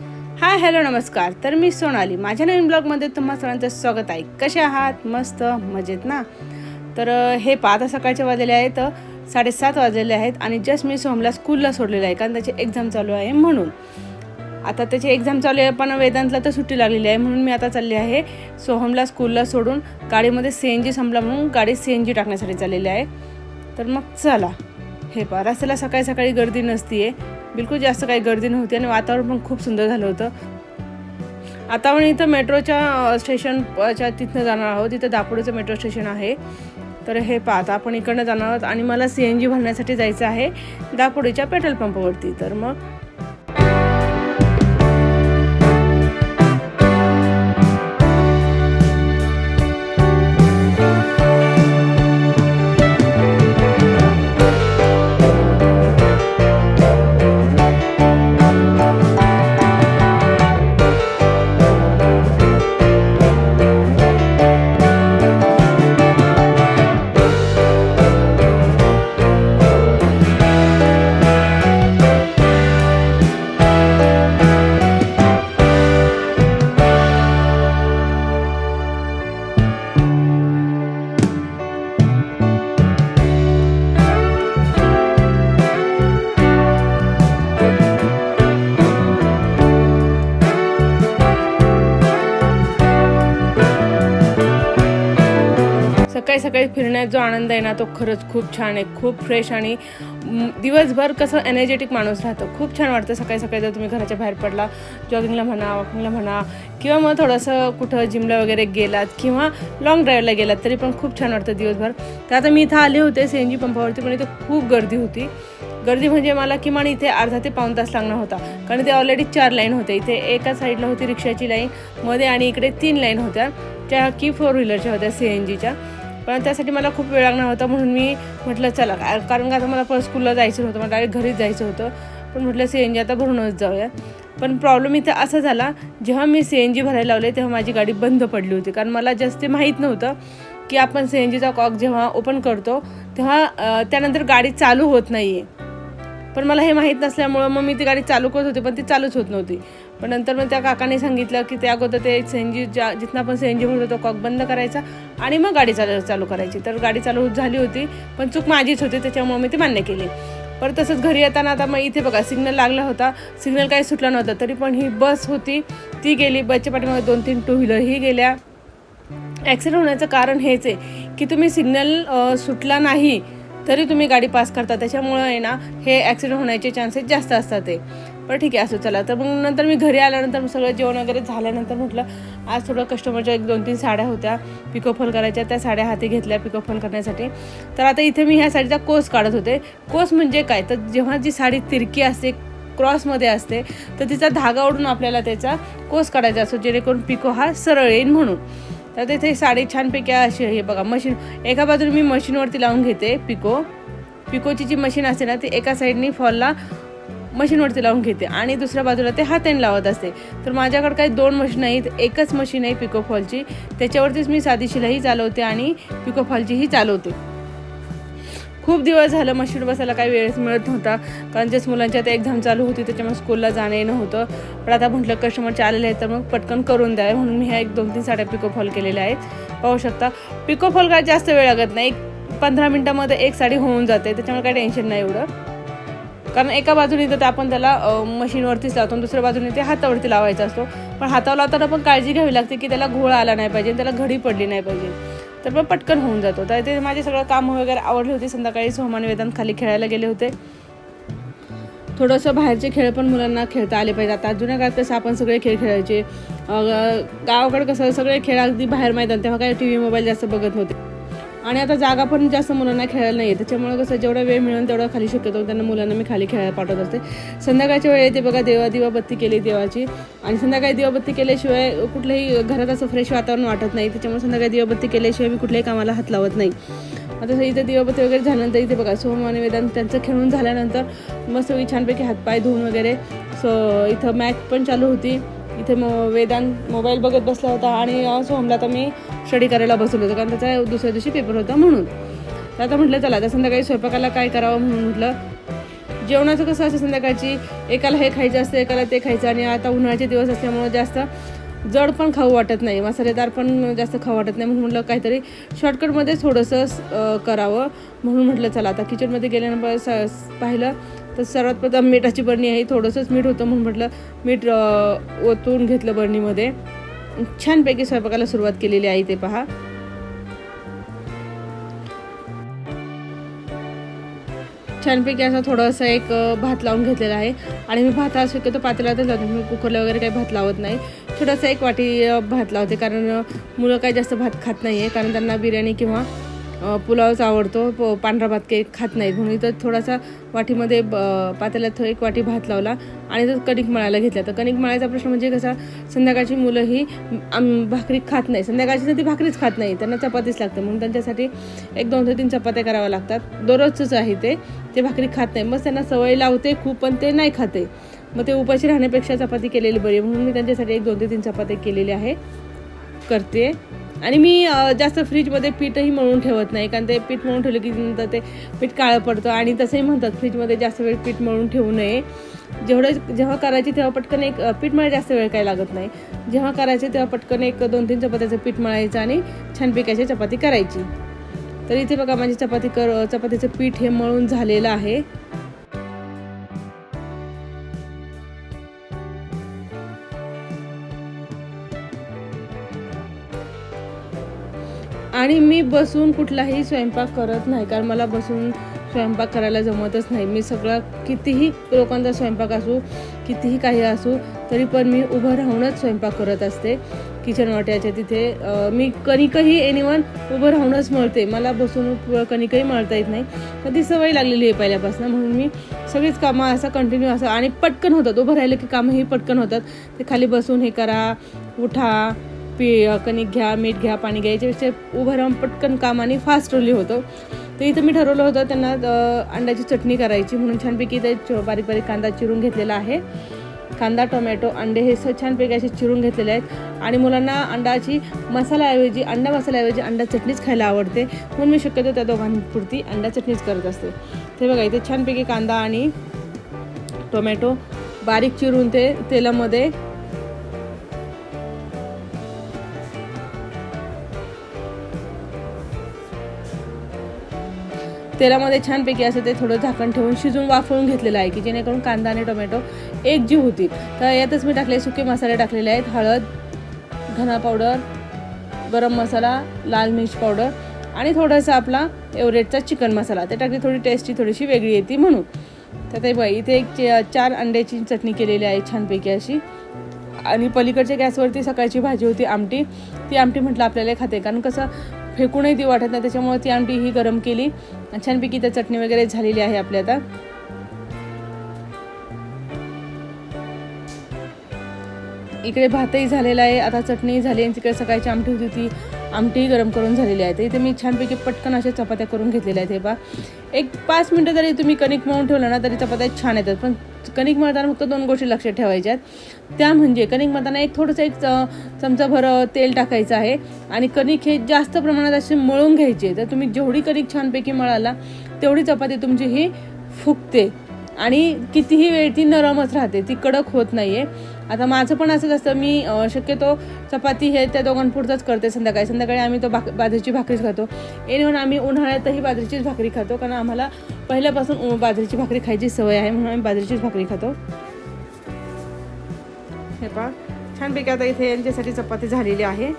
Hi hello नमस्कार. तर मी सोनाली. माझ्या नवीन ब्लॉगमध्ये तुम्हा सर्वांचं स्वागत आहे. कसे आहात? मस्त मजेत ना? तर हे पहा आता सकाळचे वाजलेले आहेत साडेसात वाजलेले आहेत आणि जस्ट मी सोहमला स्कूलला सोडलेलं आहे कारण त्याची एक्झाम चालू आहे म्हणून. आता त्याची एक्झाम चालू आहे पण वेदांतला तर सुट्टी लागलेली आहे म्हणून मी आता चालली आहे सोहमला स्कूलला सोडून गाडीमध्ये सी एन जी संपला म्हणून गाडी सी एन जी टाकण्यासाठी चाललेली आहे. तर मग चला. हे पहा रस्त्याला सकाळी सकाळी गर्दी नसती आहे बिलकुल जास्त काही गर्दी नव्हती आणि वातावरण पण खूप सुंदर झालं होतं. आता आपण इथं मेट्रोच्या स्टेशनच्या तिथनं जाणार आहोत. तिथं दापोडीचं मेट्रो स्टेशन आहे. तर हे पाहता आपण इकडनं जाणार आहोत. आणि मला सी एन जी भरण्यासाठी जायचं आहे दापोडीच्या पेट्रोल पंपावरती. तर मग सकाळी फिरण्यात जो आनंद आहे ना तो खरंच खूप छान आहे. खूप फ्रेश आणि दिवसभर कसं एनर्जेटिक माणूस राहतो. खूप छान वाटतं सकाळी सकाळी जर तुम्ही घराच्या बाहेर पडला जॉगिंगला म्हणा वॉकिंगला म्हणा किंवा मग थोडंसं कुठं जिमला वगैरे गेलात किंवा लॉंग ड्राईव्हला गेलात तरी पण खूप छान वाटतं दिवसभर. तर आता मी इथं आले होते सी एन जी पंपावरती पण इथे खूप गर्दी होती. गर्दी म्हणजे मला किमान इथे अर्धा ते पाऊण तास लागणार होता. कारण ते ऑलरेडी चार लाईन होते. इथे एका साईडला होती रिक्षाची लाईन मध्ये आणि इकडे तीन लाईन होत्या त्या की फोर व्हीलरच्या होत्या सी एन जीच्या पण त्यासाठी मला खूप वेळ लागणार होता म्हणून मी म्हटलं चला का- कारण का आता मला परत स्कूलला जायचं नव्हतं मला डायरेक्ट घरीच जायचं होतं. पण म्हटलं सी एन जी आता भरूनच जाऊया. पण प्रॉब्लेम इथे असा झाला जेव्हा मी सी एन जी भरायला लावले तेव्हा माझी गाडी बंद पडली होती. कारण मला जास्त ते माहीत नव्हतं की आपण सी एन जीचा कॉक जेव्हा ओपन करतो तेव्हा त्यानंतर गाडी चालू होत नाही आहे पण मला हे माहीत नसल्यामुळं मग मी ती गाडी चालू करत होती पण ती चालूच होत नव्हती. पण नंतर मग त्या काकाने सांगितलं की त्या अगोदर ते सीएनजी ज्या जिथनं आपण सीएनजी म्हणतो तो कॉक बंद करायचा आणि मग गाडी चालू चालू करायची. तर गाडी चालू झाली होती पण चूक माझीच होती त्याच्यामुळे मी ती मान्य केली. परत तसंच घरी येताना आता मग इथे बघा सिग्नल लागला होता. सिग्नल काही सुटला नव्हता तरी पण ही बस होती ती गेली बसच्या पाठीमागे दोन तीन टू व्हीलरही गेल्या. ॲक्सिडेंट होण्याचं कारण हेच आहे की तुम्ही सिग्नल सुटला नाही तरी तुम्ही गाडी पास करता. त्याच्यामुळं आहे ना हे ॲक्सिडेंट होण्याचे चान्सेस जास्त असतात ते. पण ठीक आहे असं चला. तर मग नंतर मी घरी आल्यानंतर मग सगळं जेवण वगैरे झाल्यानंतर म्हटलं आज थोडं कस्टमरच्या एक दोन तीन साड्या होत्या. पिकोफॉल करायच्या. त्या साड्या हाती घेतल्या पिकोफॉल करण्यासाठी. तर आता इथे मी ह्या साडीचा कोस काढत होते. कोस म्हणजे काय? तर जेव्हा जी साडी तिरकी असते क्रॉसमध्ये असते तर तिचा धागा ओढून आपल्याला त्याचा कोस काढायचा असतो जेणेकरून पिको हा सरळ येईल म्हणून. तर तिथे साडी छानपैकी अशी हे बघा मशीन. एका बाजूने मी मशीनवरती लावून घेते पिको. पिकोची जी मशीन असते ना ती एका साईडनी फॉलला मशीनवरती लावून घेते आणि दुसऱ्या बाजूला ते हाताने लावत असते. तर माझ्याकडे काही दोन मशीन आहेत एकच मशीन आहे पिको फॉलची. त्याच्यावरतीच मी साधी शिलाई चालवते आणि पिको फॉलचीही चालवते. खूप दिवस झालं मशीन बसायला काही वेळच मिळत नव्हता. कारण जेच मुलांची आता एक्झाम चालू होती त्याच्यामुळे स्कूलला जाणं येणं होतं. पण आता म्हटलं कस्टमरचे आलेले आहेत तर मग पटकन करून द्यावे म्हणून मी ह्या एक दोन तीन साड्या पिको फॉल केलेल्या आहेत. पाहू शकता. पिको फॉल काय जास्त वेळ लागत नाही. एक पंधरा मिनटामध्ये एक साडी होऊन जाते. त्याच्यामुळे काही टेन्शन नाही एवढं. कारण एका बाजूने तर आपण त्याला मशीनवरतीच लावतो दुसऱ्या बाजूने ते हातावरती लावायचा असतो. पण हातावर लावताना पण काळजी घ्यावी लागते की त्याला घोळ आला नाही पाहिजे त्याला घडी पडली नाही पाहिजे. तर मग पटकन होऊन जातो. तर ते माझे सगळं कामं वगैरे आवडली होती. संध्याकाळी सोमान वेदांत खाली खेळायला गेले होते. थोडंसं बाहेरचे खेळ पण मुलांना खेळता आले पाहिजे. आता जुन्या काळात कसं आपण सगळे खेळ खेळायचे. गावाकडे कसं सगळे खेळ अगदी बाहेर मैदान. तेव्हा काय टी व्ही मोबाईल जास्त बघत नव्हते. आणि आता जागा पण जास्त मुलांना खेळायला नाही आहे त्याच्यामुळे कसं जेवढा वेळ मिळेल तेवढा खाली शक्यतो त्यांना मुलांना मी खाली खेळायला पाठवत असते. संध्याकाळच्या वेळी ते बघा देवा दिवाबत्ती केली देवाची. आणि संध्याकाळी दिवाबत्ती केल्याशिवाय कुठल्याही घरात असं फ्रेश वातावरण वाटत नाही. त्याच्यामुळे संध्याकाळी दिवाबत्ती केल्याशिवाय मी कुठल्याही कामाला हात लावत नाही. आता इथे दिवाबत्ती वगैरे झाल्यानंतर इथे बघा सोम आणि वेदांत त्यांचं खेळून झाल्यानंतर मस्त छानपैकी हातपाय धुवून वगैरे. सो इथं मॅच पण चालू होती. इथे मो वेदांत मोबाईल बघत बसला होता आणि सोहमला तर मी स्टडी करायला बसवलं होतं कारण त्याचा दुसऱ्या दिवशी पेपर होता म्हणून. तर आता म्हटलं चला आता संध्याकाळी स्वयंपाकाला काय करावं? म्हणून म्हटलं जेवणाचं कसं असतं संध्याकाळची? एकाला हे खायचं असतं एकाला ते खायचं आणि आता उन्हाळ्याचे दिवस असल्यामुळं जास्त जड पण खाऊ वाटत नाही मसालेदार पण जास्त खाऊ वाटत नाही. म्हणून म्हटलं काहीतरी शॉर्टकटमध्ये थोडंसं करावं. म्हणून म्हटलं चला आता किचनमध्ये गेल्यानंतर स पाहिलं तर सर्वात प्रथम मिठाची बरणी आहे थोडंसंच मीठ होतं म्हणून म्हटलं मीठ ओतून घेतलं बरणीमध्ये. छानपैकी स्वयंपाकाला सुरुवात केलेली आहे ते पहा. छानपैकी असं थोडंसं एक भात लावून घेतलेला आहे. आणि मी भात हा शक्यतो पातेला लावते मी कुकरला वगैरे काही भात लावत नाही. छोटासा एक वाटी भात लावते. कारण मुलं काही जास्त भात खात नाही आहे कारण त्यांना बिर्याणी किंवा पुलावच आवडतो. प- पांढरा भात काही खात नाहीत. म्हणून इथं थोडासा वाटीमध्ये ब- पातेल्यात एक वाटी भात लावला आणि तर कणिक मळायला घेतला. तर कणिक मळायचा प्रश्न म्हणजे कसा संध्याकाळची मुलं ही आम- भाकरी खात नाही संध्याकाळची तर ती भाकरीच खात नाही त्यांना चपातीच लागते. म्हणून त्यांच्यासाठी एक दोन ते तीन चपात्या कराव्या लागतात. दररोजच आहे ते. ते भाकरी खात नाही. मग त्यांना सवय लावते खूप पण ते नाही खाते. मग ते उपाशी राहण्यापेक्षा चपाती केलेली बरी म्हणून मी त्यांच्यासाठी एक दोन ते तीन चपात्या केलेली आहे. करते. आणि मी जास्त फ्रीजमध्ये पीठही मळून ठेवत नाही. कारण ते पीठ मळून ठेवलं की नंतर ते पीठ काळं पडतं. आणि तसंही म्हणतात फ्रीजमध्ये जास्त वेळ पीठ मळून ठेवू नये. जेवढं जेव्हा करायची तेव्हा पटकन एक पीठ मळायला जास्त वेळ काही लागत नाही. जेव्हा करायचे तेव्हा पटकन एक दोन तीन चपात्याचं पीठ मळायचं आणि छान पिकायची चपाती करायची. तर इथे बघा माझी चपाती कर चपातीचं पीठ हे मळून झालेलं आहे. आणि मी बसून कुठलाही स्वयंपाक करत नाही कारण मला बसून स्वयंपाक करायला जमतच नाही. मी सगळं कितीही लोकांचा स्वयंपाक असू कितीही काही असू तरी पण मी उभं राहूनच स्वयंपाक करत असते. किचन वाट्याच्या तिथे मी कणिकही एनिवन उभं राहूनच मळते. मला बसून कणिकही मळता येत नाही. कधी सवय लागलेली आहे पहिल्यापासून म्हणून मी सगळीच कामं असं कंटिन्यू असं आणि पटकन होतात. उभं राहिलं की कामंही पटकन होतात. ते खाली बसून हे करा उठा पी कणिक घ्या मीठ घ्या पाणी घ्या याच्यापेक्षा उभं राहून पटकन काम आणि फास्ट रोली होतं. तर इथं मी ठरवलं होतं त्यांना अंड्याची चटणी करायची म्हणून छानपैकी इथे बारीक बारीक कांदा चिरून घेतलेला आहे. कांदा टोमॅटो अंडे हे स छानपैकी असे चिरून घेतलेले आहेत. आणि मुलांना अंडाची मसाल्याऐवजी अंडा मसाल्याऐवजी अंडा चटणीच खायला आवडते. म्हणून मी शक्यतो त्या दोघांपुरती अंडा चटणीच करत असते. ते बघा इथे छानपैकी कांदा आणि टोमॅटो बारीक चिरून ते तेलामध्ये तेलामध्ये छानपैकी असं ते थोडं झाकण ठेवून शिजून वाफळून घेतलेलं आहे की जेणेकरून कांदा आणि टोमॅटो एक जी होतील. तर यातच मी टाकले सुके मसाले टाकलेले आहेत. हळद धना पावडर गरम मसाला लाल मिर्च पावडर आणि थोडासा आपला एवरेटचा चिकन मसाला. ते टाकली थोडी टेस्टी थोडीशी वेगळी येते म्हणून. तर ते बाई इथे एक चार अंड्याची चटणी केलेली आहे छानपैकी अशी. आणि पलीकडच्या गॅसवरती सकाळची भाजी होती आमटी. ती आमटी म्हटलं आपल्याला खाते. कारण कसं फेकूनही ती वाटत नाही. त्याच्यामुळे ती आमटी ही गरम केली. छानपैकी त्या चटणी वगैरे झालेली आहे आपल्या आता. इकडे भातही झालेला आहे. आता चटणीही झाली आणि तिकडे सकाळची आमटी होती. ती आमटीही गरम करून झालेली आहे. इथे मी छानपैकी पटकन अशा चपात्या करून घेतलेल्या आहेत हे बा एक पाच मिनटं जरी तुम्ही कणिक मळून ठेवलं ना तरी चपात्या छान येतात. पण कणिक मळताना फक्त दोन गोष्टी लक्षात ठेवायच्या आहेत त्या म्हणजे कणिक मळताना एक थोडंसं एक च- चमचाभर तेल टाकायचं आहे. आणि कणिक हे जास्त प्रमाणात असे मळून घ्यायचे. तर तुम्ही जेवढी कणिक छानपैकी मळाला तेवढी चपाती तुमची ही फुगते. आणि कितीही वेळ ती नरमच राहते. ती कडक होत नाही आहे आता माझं पण असंच असतं. मी शक्यतो चपाती हे त्या दोघांपुरतंच करते संध्याकाळी. संध्याकाळी आम्ही तो भाक बाजरीची भाकरीच खातो. एनिवन आम्ही उन्हाळ्यातही बाजरीचीच भाकरी खातो. कारण आम्हाला पहिल्यापासून उ- बाजरीची भाकरी खायची सवय आहे म्हणून आम्ही बाजरीचीच भाकरी खातो. हे पहा छानपैकी आता इथे यांच्यासाठी चपाती झालेली आहे.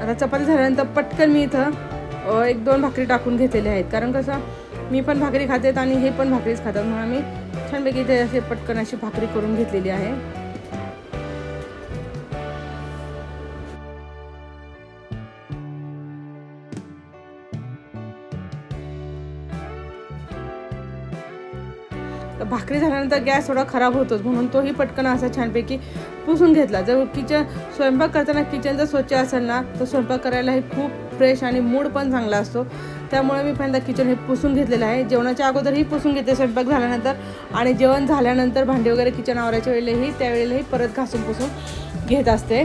आता चपाती झाल्यानंतर पटकन मी इथं एक दोन भाकरी टाकून घेतलेल्या आहेत. कारण कसं मी पण भाकरी खातेत आणि हे पण भाकरीच खातात. म्हणून आम्ही छानपैकी इथे असे पटकन अशी भाकरी करून घेतलेली आहे. भाकरी झाल्यानंतर गॅस थोडा खराब होतोच म्हणून तोही पटकन असा छानपैकी पुसून घेतला. जर किचन स्वयंपाक करताना किचन जर स्वच्छ असेल ना तर स्वयंपाक करायलाही खूप फ्रेश आणि मूड पण चांगला असतो. त्यामुळे मी पहिल्यांदा किचन हे पुसून घेतलेलं आहे. जेवणाच्या अगोदरही पुसून घेते स्वयंपाक झाल्यानंतर आणि जेवण झाल्यानंतर भांडे वगैरे किचन आवरायच्या वेळेलाही त्यावेळेलाही परत घासून पुसून घेत असते.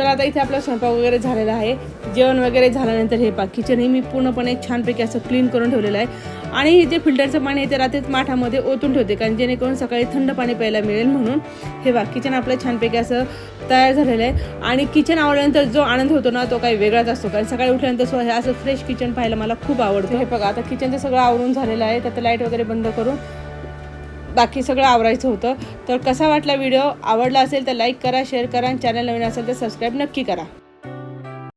तर आता इथे आपला स्वयंपाक वगैरे झालेला आहे. जेवण वगैरे झाल्यानंतर हे पा किचन हे मी पूर्णपणे छानपैकी असं क्लीन करून ठेवलेलं आहे. आणि हे जे फिल्टरचं पाणी आहे ते रात्रीत माठामध्ये ओतून ठेवते कारण जेणेकरून सकाळी थंड पाणी प्यायला मिळेल म्हणून. हे बा किचन आपलं छानपैकी असं तयार झालेलं आहे. आणि किचन आवडल्यानंतर जो आनंद होतो ना तो काही वेगळाच असतो कारण सकाळी उठल्यानंतर स्व- हे असं फ्रेश किचन पाहायला मला खूप आवडतं. हे बघा आता किचनचं सगळं आवरून झालेलं आहे त्यात लाइट वगैरे बंद करून बाकी सगळं आवरायचं होतं. तर कसा वाटला व्हिडिओ? आवडला असेल तर लाईक करा शेअर करा आणि चॅनल नवीन असेल तर सबस्क्राईब नक्की करा.